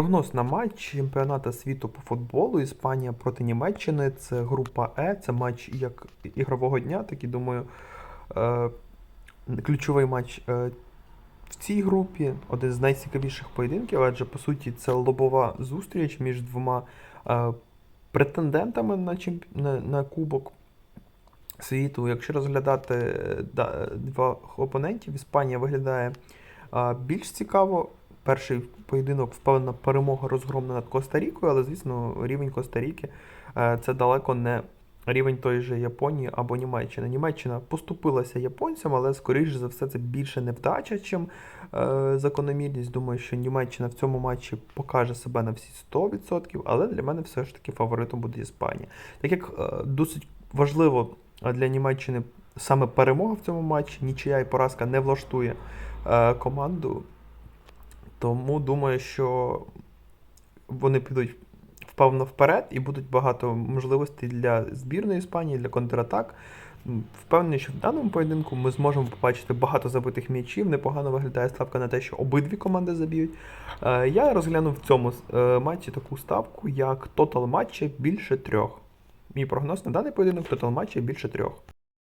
Прогноз на матч чемпіонату світу по футболу Іспанія проти Німеччини. Це група Е, це матч як ігрового дня, так і думаю, е, ключовий матч е, в цій групі, один з найцікавіших поєдинків, адже по суті це лобова зустріч між двома е, претендентами на, чемпі... на, Кубок світу. Якщо розглядати да, два опонентів, Іспанія виглядає більш цікаво. Перший поєдинок впевнена перемога розгромна над Коста-Рікою, але, звісно, рівень Коста-Ріки е, це далеко не рівень тої же Японії або Німеччини. Німеччина поступилася японцям, але, скоріш за все, це більше невдача, чим е, закономірність. Думаю, що Німеччина в цьому матчі покаже себе на всі 100%, але для мене все ж таки фаворитом буде Іспанія. Так як е, досить важливо для Німеччини саме перемога в цьому матчі, нічия і поразка не влаштує е, команду. Тому думаю, що вони підуть впевнено вперед і будуть багато можливостей для збірної Іспанії, для контратак. Впевнений, що в даному поєдинку ми зможемо побачити багато забитих м'ячів. Непогано виглядає ставка на те, що обидві команди заб'ють. Е, Я розглянув в цьому е, матчі таку ставку, як тотал матча більше трьох. Мій прогноз на даний поєдинок тотал матча більше трьох.